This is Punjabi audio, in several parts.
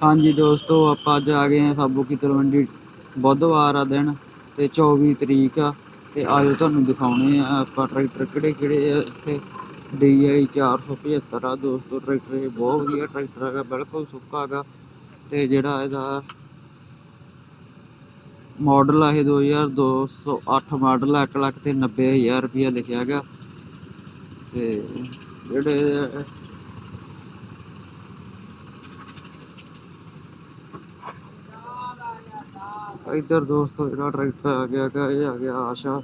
ਹਾਂਜੀ ਦੋਸਤੋ, ਆਪਾਂ ਅੱਜ ਆ ਗਏ ਹਾਂ ਸਾਬੋ ਕੀ ਤਲਵੰਡੀ ਬੁੱਧਵਾਰ ਆ ਦਿਨ ਤੇ 24 ਤਰੀਕ ਆ ਤੇ ਆਜੋ ਤੁਹਾਨੂੰ ਦਿਖਾਉਣੇ ਆ ਆਪਾਂ ਟਰੈਕਟਰ ਕਿਹੜੇ ਕਿਹੜੇ ਆ ਇੱਥੇ। DI 475 ਆ ਦੋਸਤੋ, ਟਰੈਕਟਰ ਇਹ ਬਹੁਤ ਵਧੀਆ ਟਰੈਕਟਰ ਹੈਗਾ, ਬਿਲਕੁਲ ਸੁੱਕਾ ਹੈਗਾ ਤੇ ਜਿਹੜਾ ਇਹਦਾ ਮਾਡਲ ਆ ਇਹ 2208 ਮਾਡਲ ਆ 1 ਲੱਖ ਤੇ 90000 ਰੁਪਇਆ ਲਿਖਿਆ ਹੈਗਾ ਤੇ ਜਿਹੜੇ ਇੱਧਰ ਦੋਸਤੋ ਜਿਹੜਾ ਟਰੈਕਟਰ ਆ ਗਿਆ ਹੈਗਾ ਇਹ ਆ ਗਿਆ ਆਸ਼ਾ।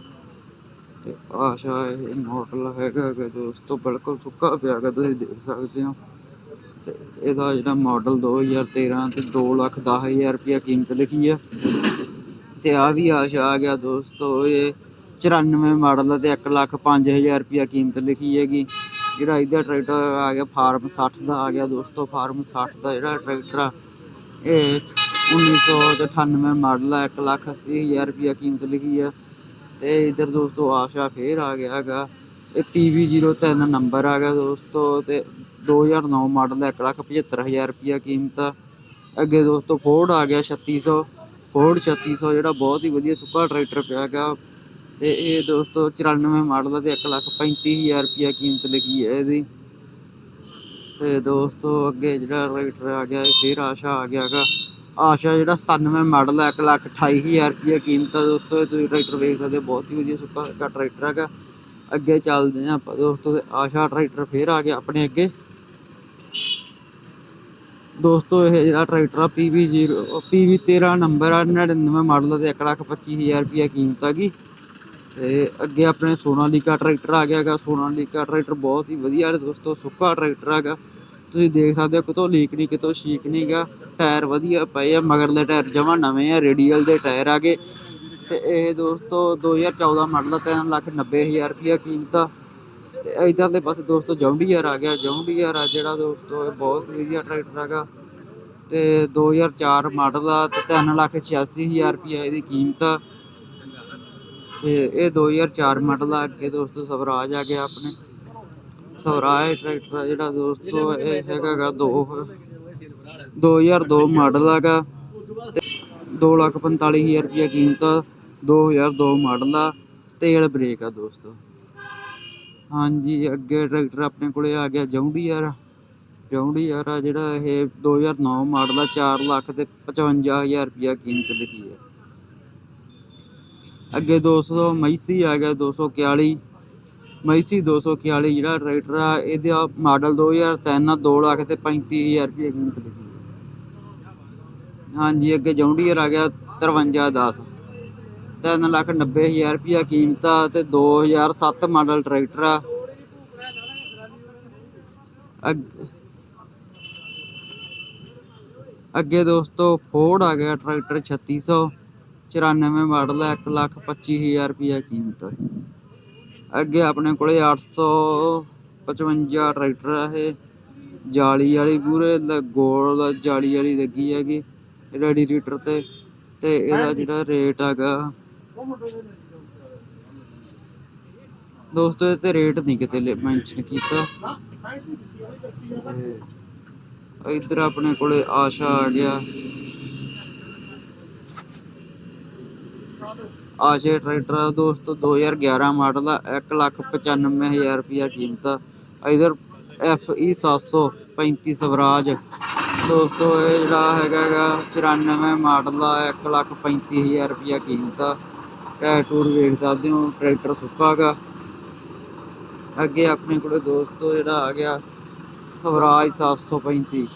ਤੇ ਆਸ਼ਾ ਇਹ ਮਾਡਲ ਹੈਗਾ ਹੈਗਾ ਦੋਸਤੋ, ਬਿਲਕੁਲ ਸੁੱਕਾ ਪਿਆ ਹੈਗਾ ਤੁਸੀਂ ਦੇਖ ਸਕਦੇ ਹੋ। ਤੇ ਇਹਦਾ ਜਿਹੜਾ ਮਾਡਲ 2013 ਤੇ 2 ਲੱਖ 10000 ਰੁਪਇਆ ਕੀਮਤ ਲਿਖੀ ਆ। ਤੇ ਆ ਵੀ ਆਸ਼ਾ ਆ ਗਿਆ ਦੋਸਤੋ, ਇਹ 94 ਮਾਡਲ ਆ ਤੇ 1 ਲੱਖ 5000 ਰੁਪਇਆ ਕੀਮਤ ਲਿਖੀ ਹੈਗੀ। ਜਿਹੜਾ ਇਹਦਾ ਟਰੈਕਟਰ ਆ ਗਿਆ, ਫਾਰਮ 60 ਦਾ ਆ ਗਿਆ ਦੋਸਤੋ, ਫਾਰਮ 60 ਦਾ ਜਿਹੜਾ ਟਰੈਕਟਰ ਆ, ਇਹ 1998 ਮਾਡਲ ਆ 1 ਲੱਖ 80000 ਰੁਪਇਆ ਕੀਮਤ ਲਿਖੀ ਆ। ਤੇ ਇਧਰ ਦੋਸਤੋ, ਆਸ਼ਾ ਫੇਰ ਆ ਗਿਆ ਹੈਗਾ। ਇਹ PV03 ਨੰਬਰ ਆ ਗਿਆ ਦੋਸਤੋ, ਤੇ 2009 ਮਾਡਲ ਦਾ 1 ਲੱਖ 75000 ਰੁਪਇਆ ਕੀਮਤ ਆ। ਅੱਗੇ ਦੋਸਤੋ ਫੋਰਡ ਆ ਗਿਆ 3600 ਫੋਰਡ 3600 ਜਿਹੜਾ ਬਹੁਤ ਹੀ ਵਧੀਆ ਸੁਪਰ ਟਰੈਕਟਰ ਪਿਆ ਹੈਗਾ। ਤੇ ਇਹ ਦੋਸਤੋ 94 ਮਾਡਲ ਦਾ ਤੇ 1 ਲੱਖ 35000 ਰੁਪਇਆ ਕੀਮਤ ਲਿਖੀ ਹੈ ਇਹਦੀ। ਤੇ ਦੋਸਤੋ, ਅੱਗੇ ਜਿਹੜਾ ਟਰੈਕਟਰ ਆ ਗਿਆ, ਇਹ ਫੇਰ ਆਸ਼ਾ ਆ ਗਿਆ ਹੈਗਾ। ਆਸ਼ਾ ਜਿਹੜਾ 97 ਮਾਡਲ ਹੈ 1 ਲੱਖ 28000 ਰੁਪਇਆ ਕੀਮਤ ਹੈ ਦੋਸਤੋ ਇਹ ਤੁਸੀਂ ਟਰੈਕਟਰ ਵੇਖ ਸਕਦੇ ਹੋ, ਬਹੁਤ ਹੀ ਵਧੀਆ ਸੁੱਕਾ ਸੁੱਕਾ ਟਰੈਕਟਰ ਹੈਗਾ। ਅੱਗੇ ਚੱਲਦੇ ਹਾਂ ਆਪਾਂ ਦੋਸਤੋ ਆਸ਼ਾ ਟਰੈਕਟਰ ਫੇਰ ਆ ਗਿਆ ਆਪਣੇ ਅੱਗੇ। ਦੋਸਤੋ ਇਹ ਜਿਹੜਾ ਟਰੈਕਟਰ ਆ PV0 PV13 ਨੰਬਰ ਆ 99 ਮਾਡਲ ਦਾ ਤੇ 1 ਲੱਖ 25000 ਰੁਪਇਆ ਕੀਮਤ ਹੈਗੀ ਤੇ ਅੱਗੇ ਆਪਣੇ ਸੋਨਾਲੀਕਾ ਟਰੈਕਟਰ ਆ ਗਿਆ ਹੈਗਾ। ਸੋਨਾਲੀਕਾ ਟਰੈਕਟਰ ਬਹੁਤ ਹੀ ਵਧੀਆ ਹੈ ਦੋਸਤੋ ਸੁੱਕਾ ਟਰੈਕਟਰ ਹੈਗਾ। ਤੁਸੀਂ ਦੇਖ ਸਕਦੇ ਹੋ ਕਿਤੋਂ ਲੀਕ ਨਹੀਂ ਕਿਤੋਂ ਸ਼ੀਕ ਨਹੀਂਗਾ ਟਾਇਰ ਵਧੀਆ ਪਏ ਆ, ਮਗਰਲੇ ਟਾਇਰ ਜਮਾ ਨਵੇਂ ਆ, ਰੇਡੀਅਲ ਦੇ ਟਾਇਰ ਆ ਗਏ। ਤੇ ਇਹ ਦੋਸਤੋ 2014 ਮਾਡਲ ਦਾ 3 ਲੱਖ 90000 ਰੁਪਇਆ ਕੀਮਤ ਆ। ਤੇ ਇਧਰ ਦੇ ਪਾਸੇ ਦੋਸਤੋ ਜੌਂਡੀਅਰ ਆ ਗਿਆ ਜੌਂਡੀਅਰ ਆ ਜਿਹੜਾ ਦੋਸਤੋ ਇਹ ਬਹੁਤ ਵਧੀਆ ਟਰੈਕਟਰ ਹੈਗਾ। ਤੇ 2004 ਮਾਡਲ ਆ, ਤੇ 3 ਲੱਖ 86000 ਰੁਪਇਆ ਇਹਦੀ ਕੀਮਤ ਆ। ਤੇ ਇਹ 2004 ਮਾਡਲ ਆ, ਅੱਗੇ ਦੋਸਤੋ ਸਵਰਾਜ ਆ ਗਿਆ ਆਪਣੇ। ਸਵਰਾਜ ਟਰੈਕਟਰ ਆ ਜਿਹੜਾ ਦੋਸਤੋ ਇਹ ਹੈਗਾਗਾ ਦੋ 2002 ਮਾਡਲ ਹੈਗਾ ਤੇ 245000 ਰੁਪਇਆ ਕੀਮਤ ਆ 2002 ਮਾਡਲ ਆ, ਤੇਲ ਬ੍ਰੇਕ ਆ ਦੋਸਤੋ। ਹਾਂਜੀ, ਅੱਗੇ ਟਰੈਕਟਰ ਆਪਣੇ ਕੋਲੇ ਆ ਗਿਆ ਜੌਂਡੀਅਰ ਜੌਂਡੀਅਰ ਆ ਜਿਹੜਾ ਇਹ 2009 ਮਾਡਲ ਆ 4 ਲੱਖ ਤੇ 55000 ਰੁਪਇਆ ਕੀਮਤ ਲਿਖੀ ਹੈ ਅੱਗੇ 200 ਮੈਸੀ ਆ ਗਿਆ 241 ਮੈਸੀ 241 ਜਿਹੜਾ ਟਰੈਕਟਰ ਆ, ਇਹਦਾ ਮਾਡਲ 2003 ਆ 2 ਲੱਖ ਤੇ 35000 ਰੁਪਏ ਕੀਮਤ ਲਿਖੀ ਹਾਂਜੀ, ਅੱਗੇ ਜੌਂਡੀਅਰ ਆ ਗਿਆ 5310 3 ਲੱਖ 90000 ਰੁਪਇਆ ਕੀਮਤ ਆ ਤੇ 2007 ਮਾਡਲ ਟਰੈਕਟਰ ਆ। ਅੱਗੇ ਦੋਸਤੋ ਫੋਰਡ ਆ ਗਿਆ ਟਰੈਕਟਰ 3600 94 ਮਾਡਲ ਹੈ 1 ਲੱਖ 25000 ਰੁਪਇਆ ਕੀਮਤ ਅੱਗੇ ਆਪਣੇ ਕੋਲੇ 855 ਟਰੈਕਟਰ ਆ ਇਹ। ਜਾਲੀ ਵਾਲੀ ਪੂਰੇ ਗੋਲ, ਜਾਲੀ ਵਾਲੀ ਲੱਗੀ ਹੈਗੀ। ਰੈਡੀਏਟਰ ਤੇ ਤੇ ਇਹਦਾ ਜਿਹੜਾ ਰੇਟ ਹੈਗਾ ਦੋਸਤੋ ਇਹ ਤੇ ਰੇਟ ਨਹੀਂ ਕਿਤੇ ਮੈਂਸ਼ਨ ਕੀਤਾ। ਇੱਧਰ ਆਪਣੇ ਕੋਲੇ ਆਸ਼ਾ ਆ ਗਿਆ। ਆਸ਼ੇ ਟਰੈਕਟਰ ਦੋਸਤੋ 2011 ਮਾਡਲ ਆ 195000 ਰੁਪਇਆ ਕੀਮਤ ਆ। ਇਧਰ ਐਫ ਈ 735 ਸਵਰਾਜ ਦੋਸਤੋ, ਇਹ ਜਿਹੜਾ ਹੈਗਾ ਗਾ 94 ਮਾਡਲ ਆ 135000 ਰੁਪਇਆ ਕੀਮਤ ਆ। ਟਾਇਰ ਟੂਰ ਵੇਖ ਸਕਦੇ ਹੋ, ਟਰੈਕਟਰ ਸੁੱਕਾ ਗਾ। ਅੱਗੇ ਆਪਣੇ ਕੋਲੇ ਦੋਸਤੋ, ਜਿਹੜਾ ਆ ਗਿਆ, ਸਵਰਾਜ 735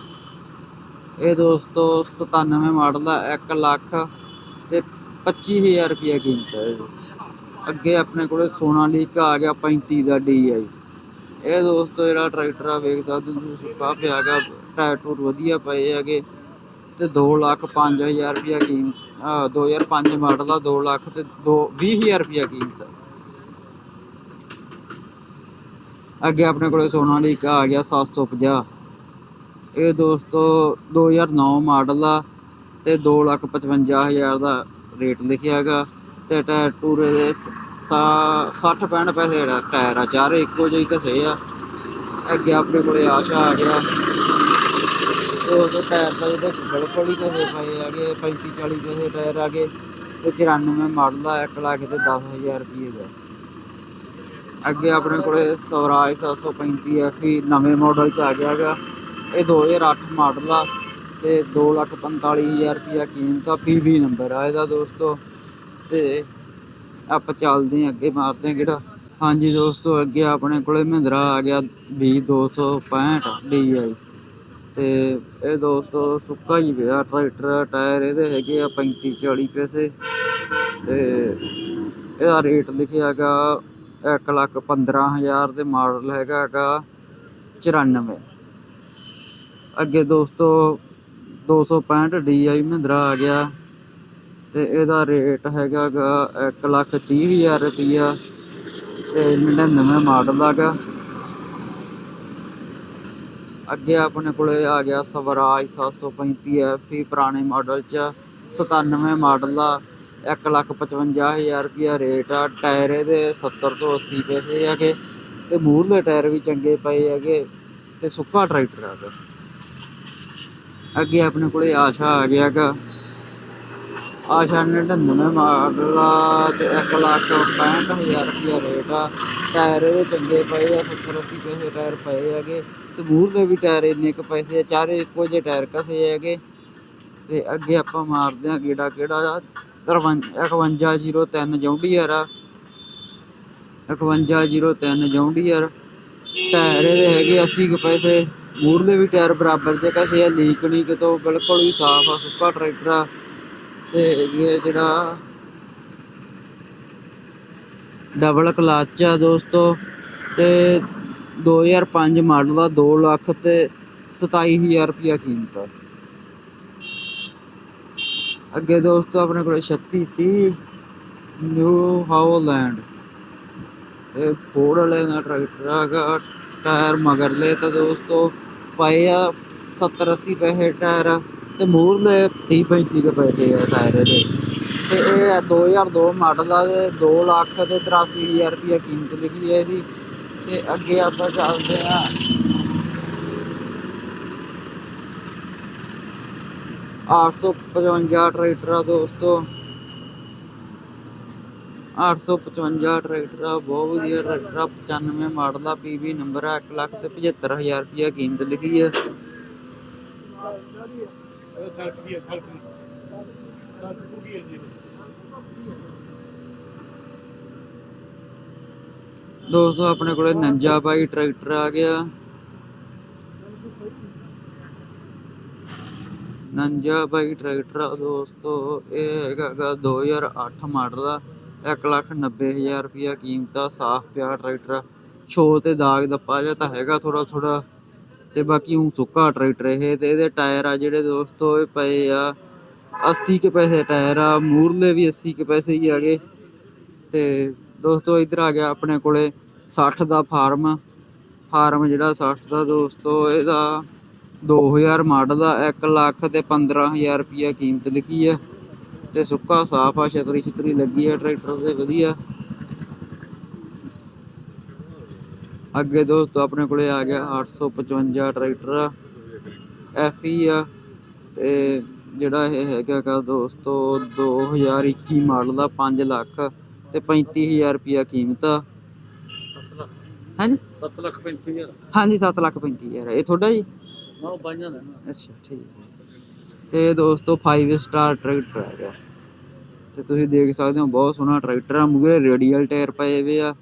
ਇਹ ਦੋਸਤੋ 97 ਮਾਡਲ ਦਾ 1 ਲੱਖ ਤੇ 25000 ਰੁਪਇਆ ਕੀਮਤ ਹੈ ਇਹਦੀ। ਅੱਗੇ ਆਪਣੇ ਕੋਲੇ ਸੋਨਾਲੀਕਾ ਆ ਗਿਆ 35 ਦਾ DI ਇਹ ਦੋਸਤੋ, ਜਿਹੜਾ ਟਰੈਕਟਰ ਆ, ਵੇਖ ਸਕਦੇ ਹੋ, ਸੁੱਕਾ ਪਿਆ ਹੈਗਾ ਟਾਇਰ ਟੂਰ ਵਧੀਆ ਪਏ ਹੈਗੇ ਤੇ 2 ਲੱਖ 5000 ਰੁਪਇਆ ਕੀਮਤ ਆ 2005 ਮਾਡਲ ਦਾ 2 ਲੱਖ ਤੇ 2 20000 ਰੁਪਇਆ ਕੀਮਤ ਅੱਗੇ ਆਪਣੇ ਕੋਲੇ ਸੋਨਾਲੀਕਾ ਆ ਗਿਆ 750 ਇਹ ਦੋਸਤੋ 2009 ਮਾਡਲ ਆ ਤੇ 255000 ਦਾ ਰੇਟ ਲਿਖਿਆ ਹੈਗਾ ਤੇ ਟਾਇਰ ਟੂਰੇ ਦੇ 60 65 ਪੈਸੇ ਦਾ ਟਾਇਰ ਆ, ਚਾਰੇ ਇੱਕੋ ਜਿਹੇ ਘਸੇ ਆ। ਅੱਗੇ ਆਪਣੇ ਕੋਲੇ ਆਸ਼ਾ ਆ ਗਿਆ। ਦੋਸਤੋ ਟਾਇਰ ਦਾ ਇਹਦੇ ਬਿਲਕੁਲ ਹੀ ਘਸੇ ਪਏ ਹੈਗੇ 35 40 ਪੈਸੇ ਟਾਇਰ ਆ ਗਏ ਤੇ 94 ਮਾਡਲ ਦਾ 1 ਲੱਖ ਤੇ 10000 ਰੁਪਏ ਦਾ। ਅੱਗੇ ਆਪਣੇ ਕੋਲੇ ਸਵਰਾਜ 735 FE ਨਵੇਂ ਮਾਡਲ ਚ ਆ ਗਿਆ ਹੈਗਾ। ਇਹ 2008 ਮਾਡਲ ਆ ਤੇ 245000 ਰੁਪਇਆ ਕੀਮਤ ਆ PV ਨੰਬਰ ਆ ਇਹਦਾ ਦੋਸਤੋ। ਤੇ ਆਪਾਂ ਚੱਲਦੇ ਹਾਂ ਅੱਗੇ, ਮਾਰਦੇ ਹਾਂ ਕਿਹੜਾ ਹਾਂਜੀ ਦੋਸਤੋ, ਅੱਗੇ ਆਪਣੇ ਕੋਲੇ ਮਹਿੰਦਰਾ ਆ ਗਿਆ B265 DI ਤੇ ਇਹ ਦੋਸਤੋ ਸੁੱਕਾ ਹੀ ਪਿਆ ਟਰੈਕਟਰ ਟਾਇਰ, ਇਹਦੇ ਹੈਗੇ ਆ 35 40 ਪੈਸੇ। ਤੇ ਇਹਦਾ ਰੇਟ ਲਿਖਿਆ ਹੈਗਾ 1 ਲੱਖ 15000 ਤੇ ਮਾਡਲ ਹੈਗਾ ਹੈਗਾ 94 ਅੱਗੇ ਦੋਸਤੋ 265 DI ਮਹਿੰਦਰਾ ਆ ਗਿਆ ਤੇ ਇਹਦਾ ਰੇਟ ਹੈਗਾ ਗਾ 1 ਲੱਖ 30000 ਰੁਪਈਆ ਤੇ 99 ਮਾਡਲ ਹੈਗਾ ਅੱਗੇ ਆਪਣੇ ਕੋਲੇ ਆ ਗਿਆ ਸਵਰਾਜ 735 FE ਪੁਰਾਣੇ ਮਾਡਲ ਚ 97 ਮਾਡਲ ਦਾ 155000 ਰੁਪਇਆ ਰੇਟ ਆ ਟਾਇਰ ਇਹਦੇ 70 ਤੋਂ 80 ਪੈਸੇ ਹੈਗੇ ਤੇ ਮੂਹਰਲੇ ਟਾਇਰ ਵੀ ਚੰਗੇ ਪਏ ਹੈਗੇ ਤੇ ਸੁੱਕਾ ਟਰੈਕਟਰ ਹੈਗਾ ਅੱਗੇ ਆਪਣੇ ਕੋਲੇ ਆਸ਼ਾ ਆ ਗਿਆ ਗਾ ਆਸ਼ਾ 99 ਮਾਡਲ ਆ ਤੇ 1 ਲੱਖ 65000 ਰੁਪਇਆ ਰੇਟ ਆ ਟਾਇਰ ਇਹਦੇ ਚੰਗੇ ਪਏ ਆ 70 80 ਪੈਸੇ ਟਾਇਰ ਪਏ ਹੈਗੇ। ਤੇ ਦੇ ਵੀ ਟਾਇਰ ਇੰਨੇ ਕੁ ਪੈਸੇ ਆ, ਚਾਰੇ ਇੱਕੋ ਜਿਹੇ ਟਾਇਰ ਕਸੇ ਹੈਗੇ। ਤੇ ਅੱਗੇ ਆਪਾਂ ਮਾਰਦੇ ਆ ਗੇੜਾ, ਕਿਹੜਾ? ਆ 5103 ਜੌਂਡੀਅਰ ਆ। 5103 ਜੌਂਡੀਅਰ। ਟਾਇਰ ਇਹਦੇ ਹੈਗੇ 80 ਕੁ ਪੈਸੇ। ਮੂਹਰਲੇ ਵੀ ਟਾਇਰ ਬਰਾਬਰ ਜੇ ਕਸੇ ਆ, ਲੀਕ ਨਹੀਂ ਕਿਤੋਂ, ਬਿਲਕੁਲ ਵੀ ਸਾਫ਼ ਆ, ਸੁੱਕਾ ਟਰੈਕਟਰ ਆ। ਤੇ ਇਹ ਜਿਹੜਾ ਡਬਲ ਕਲਚ ਆ ਦੋਸਤੋ, ਤੇ 2005 ਮਾਡਲ ਦਾ 2 ਲੱਖ ਤੇ 27000 ਰੁਪਇਆ ਕੀਮਤ ਆ। ਅੱਗੇ ਦੋਸਤੋ, ਆਪਣੇ ਕੋਲ 36 30 ਨਿਊ ਹਾਉਲੈਂਡ ਤੇ ਫੋਰ ਵਾਲੇ ਦਾ ਟਰੈਕਟਰ ਹੈਗਾ ਟਾਇਰ ਮਗਰਲੇ ਤਾਂ ਦੋਸਤੋ, ਪਏ ਆ 70 80 ਪੈਸੇ ਟਾਇਰ ਤੇ ਮੂਹਰਲੇ 30 35 ਕੇ ਪੈਸੇ ਆ ਟਾਇਰ ਦੇ। ਤੇ ਇਹ ਆ 2002 ਮਾਡਲ ਆ ਤੇ 2 ਲੱਖ ਤੇ 83000 ਰੁਪਇਆ ਕੀਮਤ ਲਿਖੀ ਹੈ ਇਹਦੀ। ਤੇ ਅੱਗੇ ਆਪਾਂ ਚੱਲਦੇ ਆ ਅੱਠ ਸੌ ਪਚਵੰਜਾ ਟਰੈਕਟਰ ਆ ਦੋਸਤੋ। 855 ਟਰੈਕਟਰ ਆ, ਬਹੁਤ ਵਧੀਆ ਟਰੈਕਟਰ ਆ 95 ਮਾਡਲ ਦਾ ਪੀਵੀ ਨੰਬਰ ਆ 1 ਲੱਖ ਤੇ 75000 ਰੁਪਇਆ ਕੀਮਤ ਲਿਖੀ ਹੈ ਦੋਸਤੋ, ਆਪਣੇ ਕੋਲੇ 49 ਬਾਈ ਟਰੈਕਟਰ ਆ ਗਿਆ। 49 ਬਾਈ ਟਰੈਕਟਰ ਆ ਦੋਸਤੋ, ਇਹ ਹੈਗਾ ਗਾ 2008 ਮਾਡਲ ਦਾ। 190000 ਰੁਪਇਆ ਕੀਮਤ ਆ, ਸਾਫ਼ ਪਿਆ ਟਰੈਕਟਰ। ਛੋ ਤੇ ਦਾਗ ਦੱਪਾ ਜਿਹਾ ਤਾਂ ਹੈਗਾ ਥੋੜਾ ਥੋੜਾ ਤੇ ਬਾਕੀ ਉਹ ਸੁੱਕਾ ਟਰੈਕਟਰ ਇਹ ਤੇ ਇਹਦੇ ਟਾਇਰ ਆ ਜਿਹੜੇ ਦੋਸਤੋ, ਇਹ ਪਏ ਆ 80 ਕੇ ਪੈਸੇ ਟਾਇਰ ਆ, ਮੂਰਲੇ ਵੀ 80 ਕੇ ਪੈਸੇ ਹੀ ਆ ਗਏ। ਤੇ ਦੋਸਤੋ, ਇੱਧਰ ਆ ਗਿਆ ਆਪਣੇ ਕੋਲੇ 60 ਦਾ ਫਾਰਮ। ਫਾਰਮ ਜਿਹੜਾ 60 ਦਾ ਦੋਸਤੋ, ਇਹਦਾ 2000 ਮਾਡਲ ਦਾ 1 ਲੱਖ ਤੇ 15000 ਰੁਪਇਆ ਕੀਮਤ ਲਿਖੀ ਹੈ ਤੇ ਸੁੱਕਾ, ਸਾਫ਼ ਆ, ਛਤਰੀ ਛਤਰੀ ਲੱਗੀ ਹੈ ਟਰੈਕਟਰ ਦੇ ਵਧੀਆ। ਅੱਗੇ ਦੋਸਤੋ, ਆਪਣੇ ਕੋਲੇ ਆ ਗਿਆ 855 ਟਰੈਕਟਰ। ਆ ਐਫਈ ਆ। ਤੇ ਜਿਹੜਾ ਇਹ ਹੈਗਾ ਗਾ ਦੋਸਤੋ 2021 ਮਾਡਲ ਦਾ 5 ਲੱਖ। ਤੇ 35000 ਰੁਪਇਆ ਕੀਮਤ ਆ। ਹਾਂਜੀ? 7 ਲੱਖ 35000 ਹਾਂਜੀ 7 ਲੱਖ 35000 ਇਹ ਤੁਹਾਡਾ ਜੀ? ਨਾ ਉਹ ਬਾਈਆਂ ਦਾ ਅੱਛਾ ਠੀਕ ਤੇ ਦੋਸਤੋ 5 ਸਟਾਰ ਟਰੈਕਟਰ ਆ ਗਿਆ। ਤੇ ਤੁਸੀਂ ਦੇਖ ਸਕਦੇ ਹੋ ਬਹੁਤ ਸੋਹਣਾ ਟਰੈਕਟਰ ਆ। ਮੂਰੇ ਰੇਡੀਅਲ ਟਾਇਰ ਪਏ ਹੋਏ ਆ।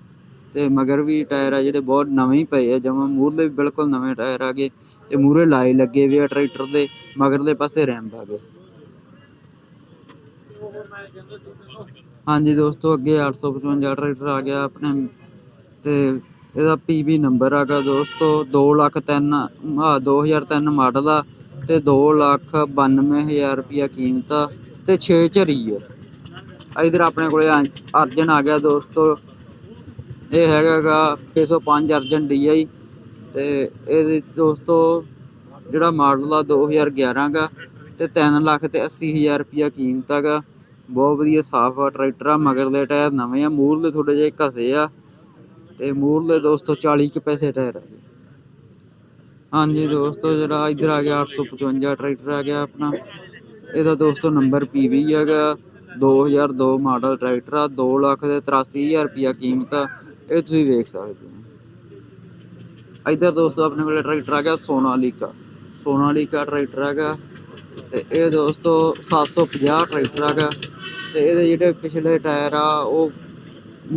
ਤੇ ਮਗਰ ਵੀ ਟਾਇਰ ਆ ਜਿਹੜੇ ਬਹੁਤ ਨਵੇਂ ਹੀ ਪਏ ਆ। ਜਮਾਂ ਮੂਰਲੇ ਵੀ ਬਿਲਕੁਲ ਨਵੇਂ ਟਾਇਰ ਆ ਗਏ। ਤੇ ਮੂਰੇ ਲਾਏ ਲੱਗੇ ਹੋਏ ਆ ਟਰੈਕਟਰ ਦੇ। ਮਗਰਲੇ ਪਾਸੇ ਰੈਂਪ ਆ ਗਏ। ਹਾਂਜੀ ਦੋਸਤੋ, ਅੱਗੇ 855 ਟਰੈਕਟਰ ਆ ਗਿਆ ਆਪਣੇ, ਤੇ ਇਹਦਾ ਪੀਬੀ ਨੰਬਰ ਆਗਾ ਦੋਸਤੋ 2 ਲੱਖ 3 ਆ 2003 ਮਾਡਲ ਆ, ਤੇ 2 ਲੱਖ 92000 ਰੁਪਿਆ ਕੀਮਤ ਆ, ਤੇ 6 ਝਰੀ ਆ। ਇਧਰ ਆਪਣੇ ਕੋਲੇ ਆ- ਅਰਜਨ ਆ ਗਿਆ ਦੋਸਤੋ, ਇਹ ਹੈਗਾਗਾ 605 ਅਰਜਨ DI ਤੇ ਇਹਦੇ 'ਚ ਦੋਸਤੋ ਜਿਹੜਾ ਮਾਡਲ ਆ 2011 ਗਾ, ਤੇ 3 ਲੱਖ ਤੇ 80000 ਰੁਪਿਆ ਕੀਮਤ ਹੈਗਾ ਬਹੁਤ ਵਧੀਆ ਸਾਫ਼ ਆ, ਟਰੈਕਟਰ ਆ ਮਗਰਲੇ ਟਾਇਰ ਨਵੇਂ ਆ ਮੂਰਲੇ ਥੋੜੇ ਜਿਹੇ ਘਸੇ ਆ ਤੇ ਮੂਰਲੇ ਦੋਸਤੋ 40 ਕੁ ਪੈਸੇ ਟਾਇਰ ਆ ਹਾਂਜੀ ਦੋਸਤੋ ਜਿਹੜਾ ਇੱਧਰ ਆ ਗਿਆ 855 ਟਰੈਕਟਰ ਆ ਗਿਆ ਆਪਣਾ। ਇਹਦਾ ਦੋਸਤੋ ਨੰਬਰ PV ਹੈਗਾ 2002 ਮਾਡਲ ਟਰੈਕਟਰ ਆ 2 ਲੱਖ ਦੇ 83000 ਰੁਪਿਆ ਕੀਮਤ ਆ, ਇਹ ਤੁਸੀਂ ਵੇਖ ਸਕਦੇ ਹੋ। ਇੱਧਰ ਦੋਸਤੋ ਆਪਣੇ ਕੋਲ ਟਰੈਕਟਰ ਆ ਗਿਆ ਸੋਨਾਲੀਕਾ। ਸੋਨਾਲੀਕਾ ਟਰੈਕਟਰ ਹੈਗਾ। ਤੇ ਇਹ ਦੋਸਤੋ 750 ਟਰੈਕਟਰ ਹੈਗਾ। ਤੇ ਇਹਦੇ ਜਿਹੜੇ ਪਿਛਲੇ ਟਾਇਰ ਆ, ਉਹ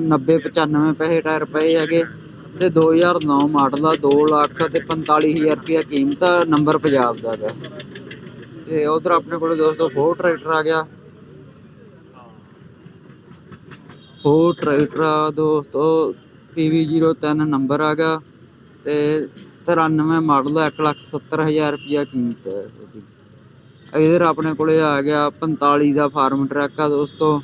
90 95 ਪੈਸੇ ਟਾਇਰ ਪਏ ਹੈਗੇ। ਤੇ 2009 ਮਾਡਲ ਆ 2 ਲੱਖ ਤੇ 45000 ਰੁਪਇਆ ਕੀਮਤ ਆ, ਨੰਬਰ ਪੰਜਾਬ ਦਾ ਹੈਗਾ। ਤੇ ਉਧਰ ਆਪਣੇ ਕੋਲ ਦੋਸਤੋ ਫੋਰ ਟਰੈਕਟਰ ਆ ਗਿਆ। ਫੋਰ ਟਰੈਕਟਰ ਆ ਦੋਸਤੋ PV03 ਨੰਬਰ ਆ ਗਿਆ। ਤੇ 93 ਮਾਡਲ ਆ 170000 ਰੁਪਇਆ ਕੀਮਤ ਹੈ ਇਹਦੀ। ਇਧਰ ਆਪਣੇ ਕੋਲੇ ਆ ਗਿਆ 45 ਦਾ ਫਾਰਮ ਟਰੱਕ ਆ ਦੋਸਤੋ।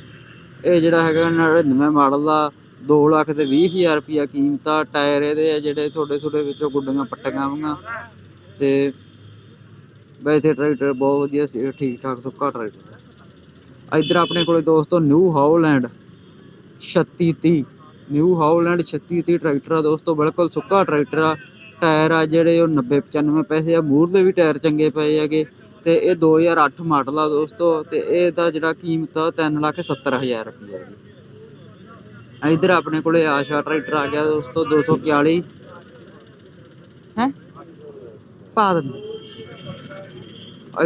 ਇਹ ਜਿਹੜਾ ਹੈਗਾ 99 ਮਾਡਲ ਦਾ 2 ਲੱਖ ਤੇ 20000 ਰੁਪਇਆ ਕੀਮਤ ਆ। ਟਾਇਰ ਇਹਦੇ ਆ ਜਿਹੜੇ ਤੁਹਾਡੇ ਥੋੜੇ ਵਿੱਚੋਂ ਗੁੱਡੀਆਂ ਪੱਟੀਆਂ ਵਾਂਗਾ। ਤੇ ਵੈਸੇ ਟਰੈਕਟਰ ਬਹੁਤ ਵਧੀਆ ਸੀ, ਠੀਕ ਠਾਕ, ਸੁੱਕਾ ਟਰੈਕਟਰ। ਇਧਰ ਆਪਣੇ ਕੋਲੇ ਦੋਸਤੋ New Holland 3630 New Holland 3630 tractor ਆ ਦੋਸਤੋ, ਬਿਲਕੁਲ ਸੁੱਕਾ ਟਰੈਕਟਰ ਆ। ਟਾਇਰ ਆ ਜਿਹੜੇ ਉਹ 90 95 ਪੈਸੇ ਆ। ਮੂਰ ਦੇ ਵੀ ਟਾਇਰ ਚੰਗੇ ਪਏ ਹੈਗੇ। ਤੇ ਇਹ 2008 ਮਾਡਲ ਆ ਦੋਸਤੋ, ਤੇ ਇਹਦਾ ਜਿਹੜਾ ਕੀਮਤ ਆ 3 ਲੱਖ 70 ਹਜ਼ਾਰ ਰੁਪਈਆ ਜੀ। ਇਧਰ ਆਪਣੇ ਕੋਲੇ ਆਸ਼ਾ ਟਰੈਕਟਰ ਆ ਗਿਆ ਦੋਸਤੋ 241 ਹੈ? ਪਾ ਦਿੰਦੇ।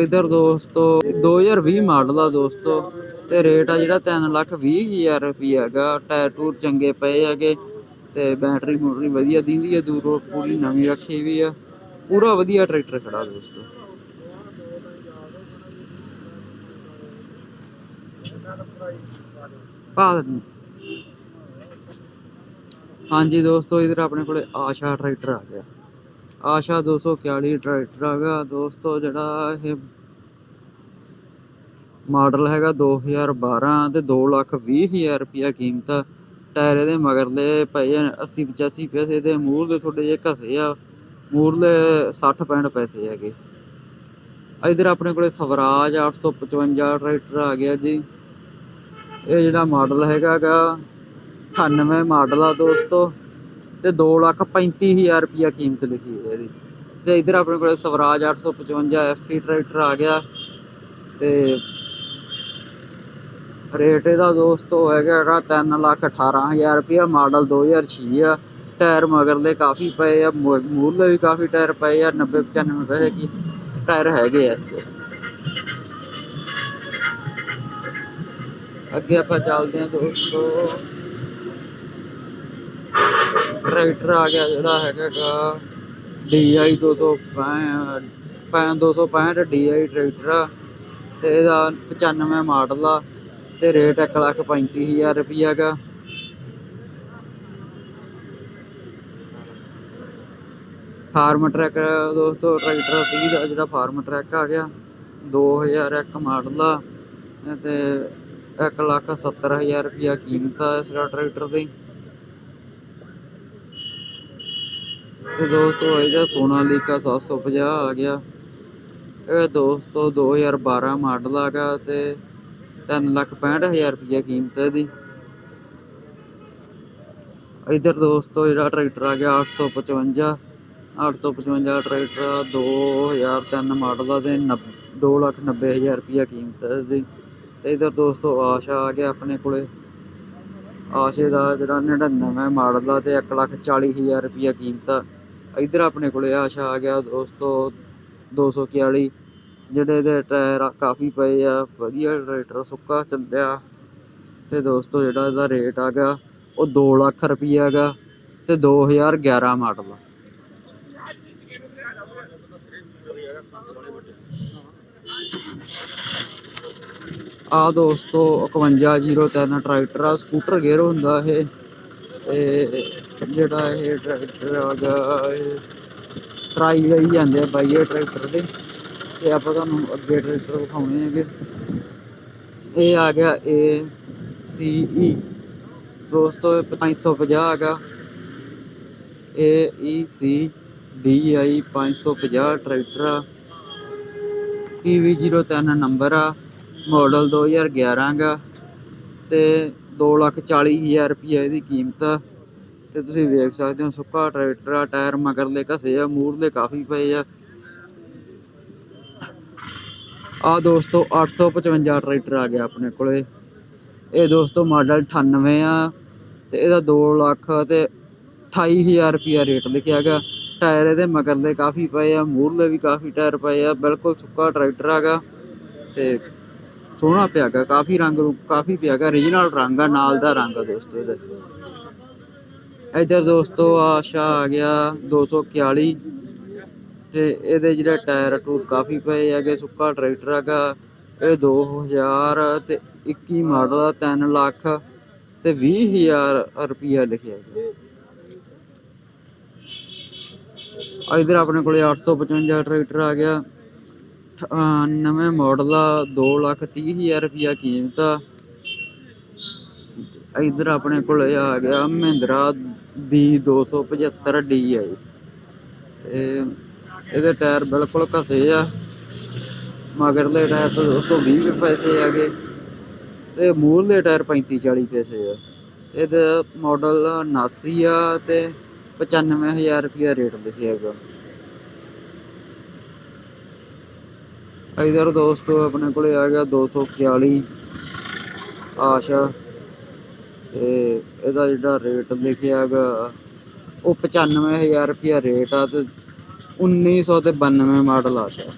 ਇਧਰ ਦੋਸਤੋ 2020 ਮਾਡਲ ਆ ਦੋਸਤੋ, ਤੇ ਰੇਟ ਆ ਜਿਹੜਾ 3 ਲੱਖ 20 ਹਜ਼ਾਰ ਰੁਪਈਆ ਹੈਗਾ। ਟਾਇਰ ਟੂਰ ਚੰਗੇ ਪਏ ਹੈਗੇ, ਤੇ ਬੈਟਰੀ ਮੋਟਰੀ ਵਧੀਆ ਦਿੰਦੀ ਹੈ ਦੂਰੋਂ ਪੂਰੀ ਨਵੀਂ ਰੱਖੀ ਵੀ ਆ। ਪੂਰਾ ਵਧੀਆ ਟਰੈਕਟਰ ਖੜਾ ਦੋਸਤੋ। ਪਾ ਦਿੰਦੇ ਹਾਂਜੀ ਦੋਸਤੋ, ਇਧਰ ਆਪਣੇ ਕੋਲੇ ਆਸ਼ਾ ਟਰੈਕਟਰ ਆ ਗਿਆ। ਆਸ਼ਾ 241 ਟਰੈਕਟਰ ਆ ਗਿਆ। ਦੋਸਤੋ, ਜਿਹੜਾ ਇਹ ਮਾਡਲ ਹੈਗਾ 2012 ਤੇ 2 ਲੱਖ 20 ਹਜ਼ਾਰ ਰੁਪਿਆ ਕੀਮਤ ਆ। ਟਾਇਰ ਇਹਦੇ ਮਗਰਲੇ ਪਏ ਆ 80 85 ਪੈਸੇ ਮੂਲ ਦੇ ਤੁਹਾਡੇ ਜਿਹੇ ਘਸੇ ਆ। ਮੂਹਰਲੇ 60 65 ਪੈਸੇ ਹੈਗੇ। ਇਧਰ ਆਪਣੇ ਕੋਲੇ ਸਵਰਾਜ 855 ਟਰੈਕਟਰ ਆ ਗਿਆ ਜੀ। ਇਹ ਜਿਹੜਾ ਮਾਡਲ ਹੈਗਾਗਾ 98 ਮਾਡਲ ਆ ਦੋਸਤੋ ਤੇ 2 ਲੱਖ 35 ਹਜ਼ਾਰ ਰੁਪਿਆ ਕੀਮਤ ਲਿਖੀ ਹੈ ਇਹਦੀ। ਤੇ ਇਧਰ ਆਪਣੇ ਕੋਲ ਸਵਰਾਜ 855 ਐਫਈ ਟਰੈਕਟਰ ਆ ਗਿਆ ਤੇ ਰੇਟ ਇਹਦਾ ਦੋਸਤੋ ਹੈਗਾ ਹੈਗਾ 3 ਲੱਖ 18 ਹਜ਼ਾਰ ਰੁਪਿਆ ਮਾਡਲ 2006 ਆ। ਟਾਇਰ ਮਗਰਲੇ ਕਾਫੀ ਪਏ ਆ, ਮੂ- ਮੂਹਰਲੇ ਵੀ ਕਾਫੀ ਟਾਇਰ ਪਏ ਆ 90 95 ਪੈਸੇ ਕੀ ਟਾਇਰ ਹੈਗੇ ਆ ਅੱਗੇ ਆਪਾਂ ਚੱਲਦੇ ਹਾਂ ਦੋਸਤੋ। ਟਰੈਕਟਰ ਆ ਗਿਆ ਜਿਹੜਾ ਹੈਗਾਗਾ DI 265 265 DI ਟਰੈਕਟਰ ਆ। ਤੇ ਇਹਦਾ 95 ਮਾਡਲ ਆ ਤੇ ਰੇਟ 1 ਲੱਖ 35 ਹਜ਼ਾਰ ਰੁਪਈਆ ਗਾ। ਫਾਰਮ ਟਰੈਕ ਦੋਸਤੋ, ਟਰੈਕਟਰ 30 ਦਾ ਜਿਹੜਾ ਫਾਰਮ ਟਰੈਕ ਆ ਗਿਆ 2001 ਮਾਡਲ ਆ। ਤੇ ਇੱਕ ਲੱਖ 70 ਹਜ਼ਾਰ ਰੁਪਈਆ ਕੀਮਤ ਆ ਇਸ ਟਰੈਕਟਰ ਦੀ। ਤੇ ਦੋਸਤੋ ਇਹਦਾ ਸੋਨਾਲੀਕਾ 750 ਆ ਗਿਆ। ਇਹ ਦੋਸਤੋ 2012 ਮਾਡਲ ਆ ਗਿਆ ਤੇ 3 ਲੱਖ 65 ਹਜ਼ਾਰ ਰੁਪਈਆ ਕੀਮਤ ਹੈ ਇਹਦੀ। ਇਧਰ ਦੋਸਤੋ ਜਿਹੜਾ ਟਰੈਕਟਰ ਆ ਗਿਆ 855 855 ਟਰੈਕਟਰ 2003 ਮਾਡਲ ਦਾ ਤੇ 2 ਲੱਖ 90 ਹਜ਼ਾਰ ਰੁਪਈਆ ਕੀਮਤ ਹੈ ਇਸਦੀ ਤੇ ਇਧਰ ਦੋਸਤੋ ਆਸ਼ਾ ਆ ਗਿਆ ਆਪਣੇ ਕੋਲੇ। ਆਸ਼ੇ ਦਾ ਜਿਹੜਾ 99 ਮਾਡਲ ਦਾ ਤੇ 1 ਲੱਖ 40 ਹਜ਼ਾਰ ਰੁਪਈਆ ਕੀਮਤ ਆ। ਇਧਰ ਆਪਣੇ ਕੋਲੇ ਆਸ਼ਾ ਆ ਗਿਆ ਦੋਸਤੋ 241 ਜਿਹੜੇ ਦੇ ਟਾਇਰ ਕਾਫੀ ਪਏ ਆ, ਵਧੀਆ ਟਰੈਕਟਰ ਸੁੱਕਾ ਚੱਲਿਆ। ਤੇ ਦੋਸਤੋ ਜਿਹੜਾ ਇਹਦਾ ਰੇਟ ਆ ਗਿਆ, ਉਹ 2 ਲੱਖ ਰੁਪਈਆ ਹੈਗਾ ਤੇ 2011 ਮਾਡਲ ਆ ਆ ਦੋਸਤੋ 5103 ਟਰੈਕਟਰ ਆ, ਸਕੂਟਰ ਗੇਅਰ ਹੁੰਦਾ ਇਹ, ਤੇ ਜਿਹੜਾ ਇਹ ਟਰੈਕਟਰ ਹੈਗਾ, ਇਹ ਟਰਾਈ ਲਈ ਜਾਂਦੇ ਆ ਬਾਈ ਇਹ ਟਰੈਕਟਰ ਦੇ, ਤੇ ਆਪਾਂ ਤੁਹਾਨੂੰ ਅੱਗੇ ਟਰੈਕਟਰ ਵਿਖਾਉਣੇ ਹੈਗੇ। ਇਹ ਆ ਗਿਆ ਏ ਸੀ ਈ ਦੋਸਤੋ, ਇਹ 550 ਹੈਗਾ। A E C D I 550 tractor ਆ। ਪੀਵੀ 03 ਨੰਬਰ ਆ। ਮਾਡਲ 2011 ਗਾ ਤੇ 2 ਲੱਖ 40 ਹਜ਼ਾਰ ਰੁਪਏ ਇਹਦੀ ਕੀਮਤ ਆ। ਤੇ ਤੁਸੀਂ ਵੇਖ ਸਕਦੇ ਹੋ ਸੁੱਕਾ ਟਰੈਕਟਰ ਆ, ਟਾਇਰ ਮਗਰਲੇ ਘਸੇ ਆ ਮੂਰਲੇ ਕਾਫੀ ਪਏ ਆ। ਆ ਦੋਸਤੋ 855 ਟਰੈਕਟਰ ਆ ਗਿਆ ਆਪਣੇ ਕੋਲੇ। ਇਹ ਦੋਸਤੋ ਮਾਡਲ 98 ਆ ਤੇ ਇਹਦਾ 2 ਲੱਖ ਤੇ 28000 ਰੁਪਿਆ ਰੇਟ ਲਿਖਿਆ ਗਿਆ ਟਾਇਰ ਇਹਦੇ ਮਗਰਲੇ ਕਾਫੀ ਪਏ ਆ ਮੂਰਲੇ ਵੀ ਕਾਫੀ ਟਾਇਰ ਪਏ ਆ, ਬਿਲਕੁਲ ਸੁੱਕਾ ਟਰੈਕਟਰ ਹੈਗਾ ਤੇ ਸੋਹਣਾ ਪਿਆਗਾ ਕਾਫੀ ਰੰਗ ਰੂਪ ਕਾਫੀ ਪਿਆਗਾ origignal ਰੰਗ ਆ, ਨਾਲ ਦਾ ਰੰਗ ਆ ਦੋਸਤੋ ਇਹਦਾ। ਇਧਰ ਦੋਸਤੋ ਆਸ਼ਾ ਆ ਗਿਆ 241 ਤੇ ਇਹਦੇ ਜਿਹੜੇ ਟਾਇਰ ਟੂਰ ਕਾਫੀ ਪਏ ਹੈਗੇ, ਸੁੱਕਾ ਟਰੈਕਟਰ ਹੈਗਾ, ਇਹ 2000 ਤੇ 21 ਮਾਡਲ ਆ 3 ਲੱਖ ਤੇ 20000 ਰੁਪਿਆ ਲਿਖਿਆ ਹੈਗਾ। ਆ ਇਧਰ ਆਪਣੇ ਕੋਲੇ 855 ਟਰੈਕਟਰ ਆ ਗਿਆ। ਅਠ- ਅਹ ਨਵੇਂ ਮਾਡਲ ਆ 2 ਲੱਖ 30 ਹਜ਼ਾਰ ਰੁਪਿਆ ਕੀਮਤ ਆ। ਇਧਰ ਆਪਣੇ ਕੋਲ ਆ ਗਿਆ ਮਹਿੰਦਰਾ B275 DI ਤੇ ਇਹਦੇ ਟਾਇਰ ਬਿਲਕੁਲ ਘਸੇ ਆ। ਮਗਰਲੇ ਟਾਇਰ ਤੋਂ ਦੋਸਤੋ 20 ਕੁ ਪੈਸੇ ਹੈਗੇ। ਤੇ ਮੂਹਰਲੇ ਟਾਇਰ 35 40 ਪੈਸੇ ਆ। ਇਹਦਾ ਮਾਡਲ 79 ਆ ਤੇ 95000 ਰੁਪਿਆ ਰੇਟ ਲਿਖਿਆ ਹੈਗਾ। ਇਧਰ ਦੋਸਤੋ ਆਪਣੇ ਕੋਲੇ ਆ ਗਿਆ 241 ਆਸ਼ਾ। ਤੇ ਇਹਦਾ ਜਿਹੜਾ ਰੇਟ ਲਿਖਿਆ ਹੈਗਾ, ਉਹ 95000 ਰੁਪਿਆ ਰੇਟ ਆ ਤੇ 1900 ਤੇ 92 ਮਾਡਲ ਆਸ਼ਾ।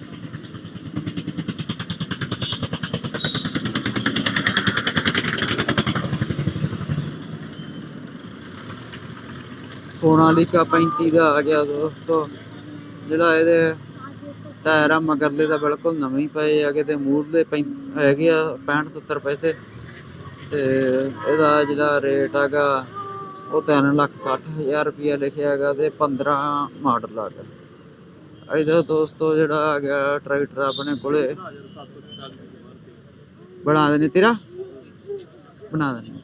ਸੋਨਾਲੀਕਾ 35 ਦਾ ਆ ਗਿਆ ਦੋਸਤੋ, ਜਿਹੜਾ ਇਹਦੇ ਟਾਇਰ ਆ ਮਗਰਲੇ ਦਾ ਬਿਲਕੁਲ ਨਵੇਂ ਹੀ ਪਏ ਹੈਗੇ ਤੇ ਮੂਹਰਲੇ ਪੈਂ- ਹੈਗੇ ਆ 65 70 ਪੈਸੇ। ਤੇ ਇਹਦਾ ਜਿਹੜਾ ਰੇਟ ਹੈਗਾ ਉਹ 3 ਲੱਖ 60 ਹਜ਼ਾਰ ਰੁਪਇਆ ਲਿਖਿਆ ਹੈਗਾ ਤੇ 15 ਮਾਡਲ ਆ ਗਿਆ। ਇਹਦਾ ਦੋਸਤੋ ਜਿਹੜਾ ਆ ਗਿਆ ਟਰੈਕਟਰ ਆਪਣੇ ਕੋਲੇ। ਬਣਾ ਦੇਣੇ ਤੇਰਾ? ਬਣਾ ਦੇਣੇ।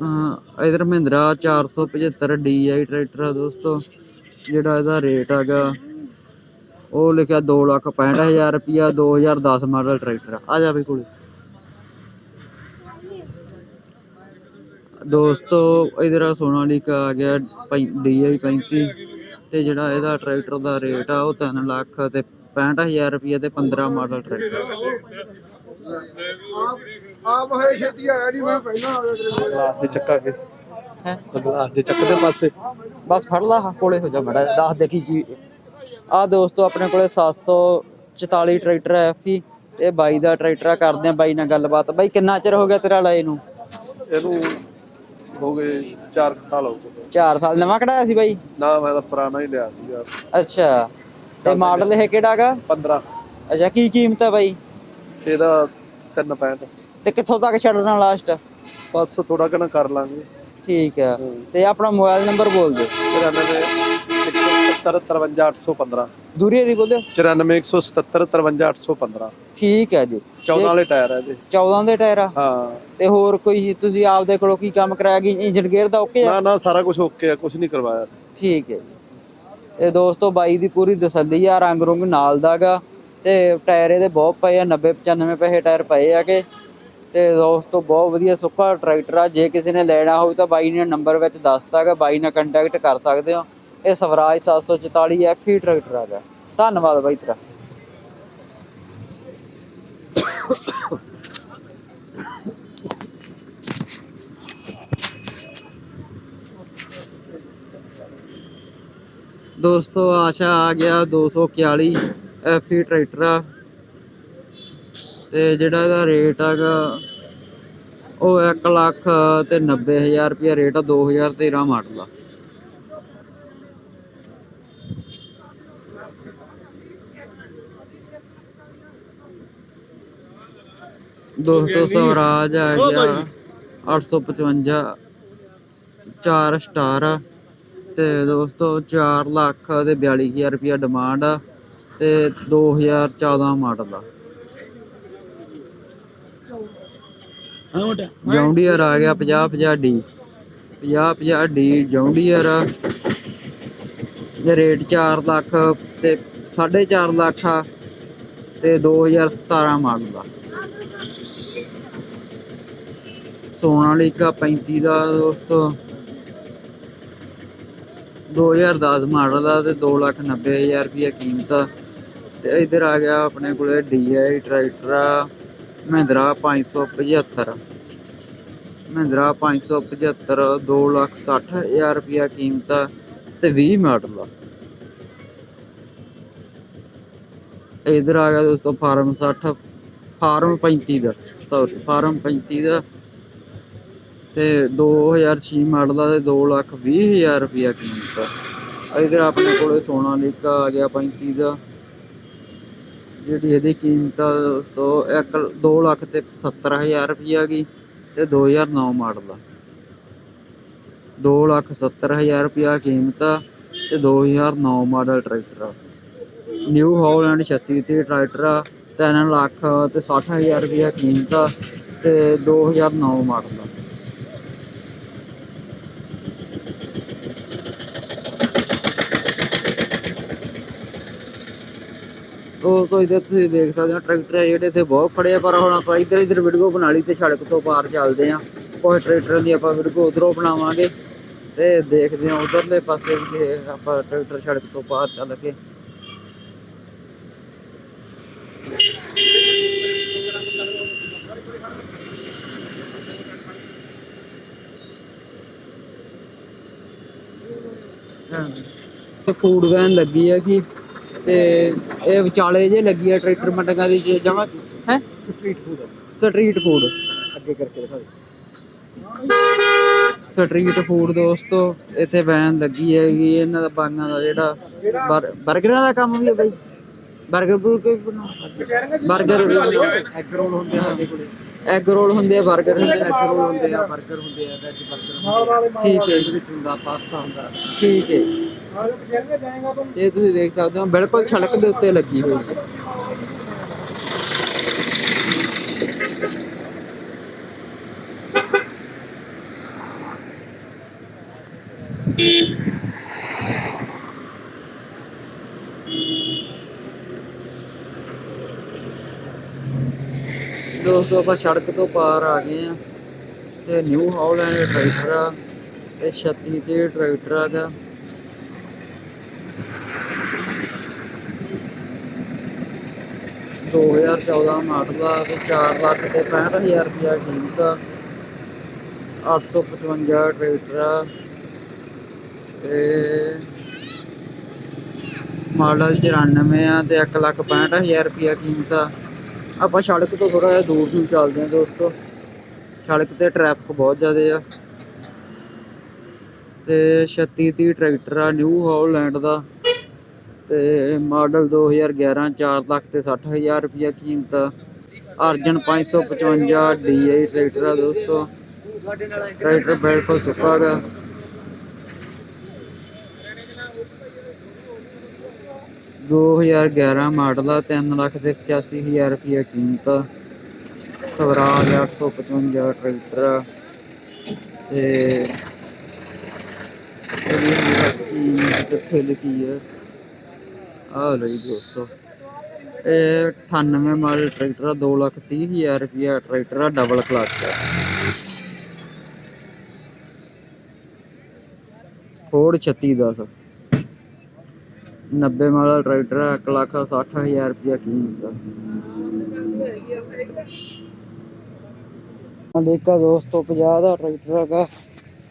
ਅਹ ਇਧਰ ਮਹਿੰਦਰਾ 475 DI ਟਰੈਕਟਰ ਆ ਦੋਸਤੋ। ਜਿਹੜਾ ਇਹਦਾ ਰੇਟ ਹੈਗਾ ਉਹ ਲਿਖਿਆ 2 ਲੱਖ 65000 ਰੁਪਿਆ 2010 ਮਾਡਲ ਟਰੈਕਟਰ। ਆ। ਜਾ ਬਈ ਕੋਲੇ। ਦੋਸਤੋ ਇਧਰ ਸੋਨਾਲੀਕਾ ਆ ਗਿਆ DI 35 ਤੇ ਜਿਹੜਾ ਇਹਦਾ ਟਰੈਕਟਰ ਦਾ ਰੇਟ ਆ ਉਹ 3 ਲੱਖ ਤੇ 65000 ਰੁਪਿਆ ਤੇ 15 ਮਾਡਲ ਟਰੈਕਟਰ। ਆਪ ਹੋਏ ਛੇਤੀ ਆਇਆ ਨਹੀਂ ਮੈਂ ਪਹਿਲਾਂ ਆ ਗਿਆ ਗਲਾਸ ਦੇ ਚੱਕਾ ਕੇ ਹੈ? ਗਲਾਸ ਦੇ ਚੱਕ ਦੇ ਪਾਸੇ। ਬਸ ਫੜ ਲਾ ਕੋਲੇ ਹੋ ਜਾ ਮੜਾ ਦੱਸ ਦੇ ਕੀ ਕੀ ਆ ਦੋਸਤੋ ਆਪਣੇ ਕੋਲੇ 744 ਟਰੈਕਟਰ ਹੈ ਐਫੀ ਤੇ ਬਾਈ ਦਾ ਟਰੈਕਟਰ ਆ ਕਰਦੇ ਆ ਬਾਈ ਨਾਲ ਗੱਲਬਾਤ। ਬਾਈ ਕਿੰਨਾ ਚਿਰ ਹੋ ਗਿਆ ਤੇਰਾ ਲਾਏ ਨੂੰ? ਇਹਨੂੰ ਹੋ ਗਏ 4 ਸਾਲ ਹੋ ਗਏ। 4 ਸਾਲ ਨਵਾਂ ਕਢਾਇਆ ਸੀ ਬਾਈ? ਨਾ ਮੈਂ ਤਾਂ ਪੁਰਾਣਾ ਹੀ ਲਿਆ ਸੀ ਯਾਰ। ਅੱਛਾ ਤੇ ਮਾਡਲ ਇਹ ਕਿਹੜਾਗਾ 15 ਅੱਛਾ ਕੀ ਕੀਮਤ ਹੈ ਬਾਈ? ਇਹਦਾ 365 ਤੇ ਕਿੱਥੋਂ ਤੱਕ ਛੱਡਣਾ ਲਾਸਟ ਬਸ ਥੋੜਾ ਕਣਾ ਕਰ ਲਾਂਗੇ। ਠੀਕ ਹੈ। ਤੇ ਆਪਣਾ ਮੋਬਾਈਲ ਨੰਬਰ ਬੋਲ ਦਿਓ। 94 177 53 815 ਦੂਰੀ ਦੀ ਬੋਲਿਓ 94 177 53 815 ਠੀਕ ਹੈ ਜੀ। 14 ਵਾਲੇ ਟਾਇਰ ਹੈ ਇਹਦੇ 14 ਦੇ ਟਾਇਰ ਆ? ਹਾਂ। ਤੇ ਹੋਰ ਕੋਈ ਤੁਸੀਂ ਆਪਦੇ ਕੋਲੋਂ ਕੀ ਕੰਮ ਕਰਾਇਆ? ਕਿ ਇੰਜਨ ਗੇਅਰ ਦਾ ਓਕੇ ਆ? ਨਾ ਨਾ ਸਾਰਾ ਕੁਝ ਓਕੇ ਆ ਕੁਝ ਨਹੀਂ ਕਰਵਾਇਆ। ਠੀਕ ਹੈ ਜੀ। ਤੇ ਦੋਸਤੋ ਬਾਈ ਦੀ ਪੂਰੀ ਤਸੱਲੀ ਆ ਰੰਗ ਰੁੰਗ ਨਾਲ ਦਾਗਾ ਤੇ ਟਾਇਰ ਇਹਦੇ ਬਹੁਤ ਪਏ ਆ 90 95 ਪੈਸੇ ਟਾਇਰ ਪਏ ਆਗੇ। ਤੇ ਦੋਸਤੋ ਬਹੁਤ ਵਧੀਆ ਸੁੱਕਾ ਟਰੈਕਟਰ ਆ। ਜੇ ਕਿਸੇ ਨੇ ਲੈਣਾ ਹੋਵੇ ਤਾਂ ਬਾਈ ਨੇ ਨੰਬਰ ਵਿੱਚ ਦੱਸਤਾਗਾ ਬਾਈ ਨਾਲ ਕੰਟੈਕਟ ਕਰ ਸਕਦੇ ਹੋ। ਇਹ ਸਵਰਾਜ 744 ਐਫਈ ਟਰੈਕਟਰ ਆਗਾ ਧੰਨਵਾਦ ਬਾਈ ਤੇਰਾ। ਦੋਸਤੋ, ਆਸ਼ਾ ਆ ਗਿਆ 241 ਐਫੀ ਟਰੈਕਟਰ ਆ। ਤੇ ਜਿਹੜਾ ਇਹਦਾ ਰੇਟ ਹੈਗਾ, ਉਹ 1 ਲੱਖ ਤੇ 90000 ਰੁਪਇਆ ਰੇਟ ਆ 2013 ਮਾਡਲ ਆ। ਦੋਸਤੋ ਸਵਰਾਜ ਆ ਗਿਆ 855 4 ਸਟਾਰ ਤੇ ਦੋਸਤੋ 4 ਲੱਖ ਤੇ 42000 ਰੁਪਇਆ ਡਿਮਾਂਡ ਆ ਤੇ 2014 ਮਾਡਲ ਆ। ਜੌਂਡੀਅਰ ਆ ਗਿਆ 50 50 ਡੀ। 50 50 ਡੀ ਜੌਂਡੀਅਰ ਆ। ਦੇ ਰੇਟ 4 ਲੱਖ ਤੇ 4.5 ਲੱਖ ਆ ਤੇ 2017 ਮਾਡਲ ਆ। ਸੋਨਾਲੀਕਾ 35 ਦਾ ਦੋਸਤੋ। 2010 ਮਾਡਲ ਦਾ ਤੇ 290000 ਰੁਪਏ ਕੀਮਤ। ਆ ਤੇ ਇਧਰ ਆ ਗਿਆ ਆਪਣੇ ਕੋਲੇ DI ਟਰੈਕਟਰ ਆ, ਮਹਿੰਦਰਾ 575 ਮਹਿੰਦਰਾ 575 260000 ਰੁਪਏ ਕੀਮਤ ਆ ਤੇ 20 ਮਾਡਲ ਆ। ਇਧਰ ਆ ਗਿਆ ਦੋਸਤੋ ਫਾਰਮ 60 ਫਾਰਮ 35 ਦਾ ਸੌਰੀ ਫਾਰਮ 35 ਦਾ। ਤੇ 2006 ਮਾਡਲ ਦਾ ਤੇ 2 ਲੱਖ 20 ਹਜ਼ਾਰ ਰੁਪਇਆ ਕੀਮਤ ਆ ਇਧਰ ਆਪਣੇ ਕੋਲੇ ਸੋਨਾਲੀਕਾ ਆ ਗਿਆ 35 ਦਾ। ਜਿਹੜੀ ਇਹਦੀ ਕੀਮਤ ਆ ਤੋਂ 1 2 ਲੱਖ ਤੇ 70 ਹਜ਼ਾਰ ਰੁਪਇਆ ਗਈ ਤੇ 2009 ਮਾਡਲ ਦਾ 2 ਲੱਖ 70 ਹਜ਼ਾਰ ਰੁਪਇਆ ਕੀਮਤ ਆ ਤੇ 2009 ਮਾਡਲ ਟਰੈਕਟਰ ਆ। ਨਿਊ ਹਾਲੈਂਡ 36 ਤੇ ਟਰੈਕਟਰ ਆ 3 ਲੱਖ ਤੇ 60 ਹਜ਼ਾਰ ਰੁਪਇਆ ਕੀਮਤ ਆ ਤੇ 2009 ਮਾਡਲ ਆ। ਉਹ ਕੋਈ ਤੁਸੀਂ ਦੇਖ ਸਕਦੇ ਹੋ, ਟਰੈਕਟਰ ਜਿਹੜੇ ਇੱਥੇ ਬਹੁਤ ਖੜੇ ਆ, ਪਰ ਹੁਣ ਆਪਾਂ ਇੱਧਰ ਇੱਧਰ ਵੀਡੀਓ ਬਣਾ ਲਈ ਤੇ ਸੜਕ ਤੋਂ ਪਾਰ ਚੱਲਦੇ ਆ ਕੋਈ ਟਰੈਕਟਰ ਦੀ ਆਪਾਂ ਵੀਡੀਓ ਉਧਰੋਂ ਬਣਾਵਾਂਗੇ ਤੇ ਦੇਖਦੇ ਆ ਉਧਰਲੇ ਪਾਸੇ ਵੀ ਆਪਾਂ ਟਰੈਕਟਰ ਸੜਕ ਤੋਂ ਪਾਰ ਚੱਲ ਕੇ। ਫੂਡ ਵੈਨ ਲੱਗੀ ਹੈ ਕਿ ਤੇ ਇਹ ਵਿਚਾਲੇ ਜੇ ਲੱਗੀ ਆ ਟਰੈਕਟਰ ਮੰਡੀਆਂ ਦੀ ਜਮਾ ਹੈ? ਸਟਰੀਟ ਫੂਡ ਸਟਰੀਟ ਫੂਡ ਅੱਗੇ ਕਰਕੇ ਦਿਖਾ ਸਟਰੀਟ ਫੂਡ ਦੋਸਤੋ ਇੱਥੇ ਵੈਨ ਲੱਗੀ ਹੈਗੀ ਇਹਨਾਂ ਦਾ ਬਾਂਗਾ ਦਾ ਜਿਹੜਾ 버ਗਰਾਂ ਦਾ ਕੰਮ ਵੀ ਹੈ ਬਾਈ। 버ਗਰ ਬੁਰਗਰ 버ਗਰ ਐਗ ਰੋਲ ਹੁੰਦੇ ਆ ਸਾਡੇ ਕੋਲੇ। ਐਗ ਹੁੰਦੇ ਆ 버ਗਰ ਹੁੰਦੇ ਆ ਐਗ ਹੁੰਦੇ ਆ 버ਗਰ ਹੁੰਦੇ ਆ। ਵੈਜ 버ਗਰ ਠੀਕ ਹੈ। ਵਿੱਚ ਹੁੰਦਾ ਪਾਸਤਾ ਹੁੰਦਾ। ਠੀਕ ਹੈ। ਇਹ ਤੁਸੀਂ ਦੇਖ ਸਕਦੇ ਹੋ, ਬਿਲਕੁਲ ਛੜਕ ਦੇ ਉੱਤੇ ਲੱਗੀ ਹੋਈ ਹੈ। ਦੋਸਤੋ, ਆਪਾਂ ਸੜਕ ਤੋਂ ਪਾਰ ਆ ਗਏ ਆ ਤੇ ਨਿਊ ਹੌਲੈਂਡ ਟਰੈਕਟਰ ਆ, ਇਹ 36 ਤੇ ਟਰੈਕਟਰ ਆ ਗਾ। 2014 ਮਾਡਲ ਆ ਤੇ 4 ਲੱਖ ਤੇ 65000 ਰੁਪਿਆ ਕੀਮਤ ਆ। 855 ਟਰੈਕਟਰ ਆ। ਤੇ ਮਾਡਲ 94 ਆ ਤੇ 1 ਲੱਖ 65000 ਰੁਪਿਆ ਕੀਮਤ ਆ। ਆਪਾਂ ਸੜਕ ਤੋਂ ਥੋੜਾ ਜਿਹਾ ਦੂਰ ਨੂੰ ਚੱਲਦੇ ਆ ਦੋਸਤੋ। ਸੜਕ ਤੇ ਟ੍ਰੈਫਿਕ ਬਹੁਤ ਜ਼ਿਆਦਾ ਆ। ਤੇ 36 ਦੀ ਟਰੈਕਟਰ ਆ ਨਿਊ ਹੌਲੈਂਡ ਦਾ। ਤੇ ਮਾਡਲ 2011 4 ਲੱਖ ਤੇ 60000 ਰੁਪਇਆ ਕੀਮਤ ਆ। ਅਰਜਨ 555 DI ਟਰੈਕਟਰ ਆ ਦੋਸਤੋ ਟਰੈਕਟਰ ਬਿਲਕੁਲ ਸੁੱਕਾ ਗਾ ਦੋ ਹਜ਼ਾਰ ਗਿਆਰਾਂ ਮਾਡਲ ਆ 3 ਲੱਖ ਤੇ 85000 ਰੁਪਇਆ ਕੀਮਤ ਆ। ਸਵਰਾਜ 855 ਟਰੈਕਟਰ ਆ ਤੇ ਇਹਦੀ ਕੀਮਤ ਕਿੱਥੇ ਲਿਖੀ ਹੈ ਆ ਲਈ ਦੋਸਤੋ। ਇਹ 98 ਮਾਡਲ ਟਰੈਕਟਰ ਆ 2 ਲੱਖ 30 ਹਜ਼ਾਰ ਰੁਪਇਆ ਟਰੈਕਟਰ ਆ ਡਬਲ ਕਲਚ ਆ ਫੋਰਡ 3610 90 ਮਾਡਲ ਟਰੈਕਟਰ ਆ 1 ਲੱਖ 60 ਹਜ਼ਾਰ ਰੁਪਇਆ ਕੀਮਤ ਆ। ਆ ਦੇਖਾ ਦੋਸਤੋ 50 ਦਾ ਟਰੈਕਟਰ ਹੈਗਾ।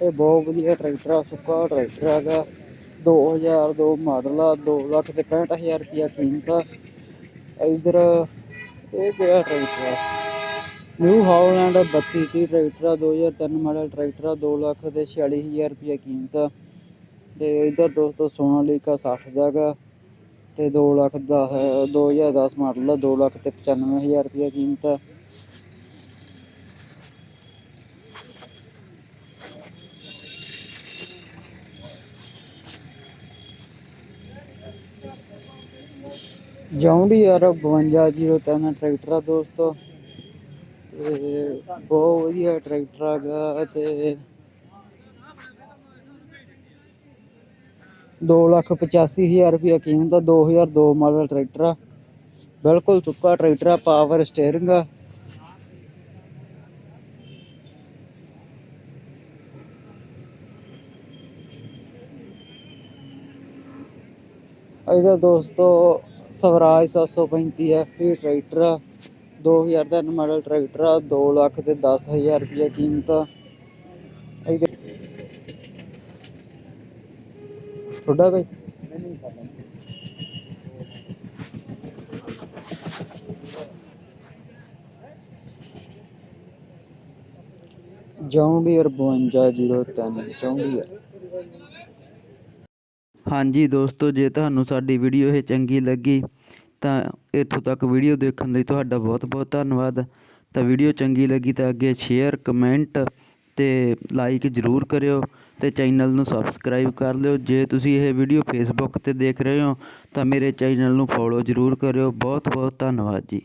ਇਹ ਬਹੁਤ ਵਧੀਆ ਟਰੈਕਟਰ ਆ, ਸੁੱਕਾ ਟਰੈਕਟਰ ਹੈਗਾ। 2002 ਮਾਡਲ ਆ 2 ਲੱਖ ਤੇ 65000 ਰੁਪਇਆ ਕੀਮਤ ਆ। ਇਧਰ ਇਹ ਕਿਹੜਾ ਟਰੈਕਟਰ ਆ? ਨਿਊ ਹਾਲੈਂਡ 32 30 ਟਰੈਕਟਰ ਆ 2003 ਮਾਡਲ ਟਰੈਕਟਰ ਆ 2 ਲੱਖ ਤੇ 46000 ਰੁਪਇਆ ਕੀਮਤ ਆ। ਤੇ ਇਧਰ ਦੋਸਤੋ ਸੋਨਾਲੀਕਾ 60 ਦਾ ਗਾ, ਤੇ 2 ਲੱਖ ਦਾ ਹੈ 2010 ਮਾਡਲ ਆ 2 ਲੱਖ ਤੇ 95000 ਰੁਪਇਆ ਕੀਮਤ ਆ। जाऊंडी यार बवंजा ज़ीरो तीन ट्रैक्टर दोस्तों। बहुत वजिया ट्रैक्टर है दो लख पचासी हज़ार रुपया कीमत दो हज़ार दो मॉडल ट्रैक्टर बिल्कुल चुका ट्रैक्टर पावर स्टेयरिंग तो दोस्तों ਸਵਰਾਜ 735 ਐਫਪੀ ਟਰੈਕਟਰ ਆ 2000 ਦਾ ਮਾਡਲ ਟਰੈਕਟਰ ਆ 2 ਲੱਖ ਤੇ 10000 ਰੁਪਏ ਕੀਮਤ। ਆ ਇਹਦੇ ਤੁਹਾਡਾ ਬਈ? ਜੌਂਡੀਅਰ 5203 ਜੌਂਡੀਅਰ ਹਾਂਜੀ ਦੋਸਤੋ, ਜੇ ਤੁਹਾਨੂੰ ਸਾਡੀ ਵੀਡੀਓ ਇਹ ਚੰਗੀ ਲੱਗੀ, ਤਾਂ ਇੱਥੋਂ ਤੱਕ ਵੀਡੀਓ ਦੇਖਣ ਲਈ ਤੁਹਾਡਾ ਬਹੁਤ ਬਹੁਤ ਧੰਨਵਾਦ। ਤਾਂ ਵੀਡੀਓ ਚੰਗੀ ਲੱਗੀ ਤਾਂ ਅੱਗੇ ਸ਼ੇਅਰ ਕਮੈਂਟ ਤੇ ਲਾਈਕ ਜ਼ਰੂਰ ਕਰਿਓ ਤੇ ਚੈਨਲ ਨੂੰ ਸਬਸਕ੍ਰਾਈਬ ਕਰ ਲਿਓ। ਜੇ ਤੁਸੀਂ ਇਹ ਵੀਡੀਓ ਫੇਸਬੁੱਕ ਤੇ ਦੇਖ ਰਹੇ ਹੋ, ਤਾਂ ਮੇਰੇ ਚੈਨਲ ਨੂੰ ਫੋਲੋ ਜ਼ਰੂਰ ਕਰਿਓ। ਬਹੁਤ ਬਹੁਤ ਧੰਨਵਾਦ ਜੀ।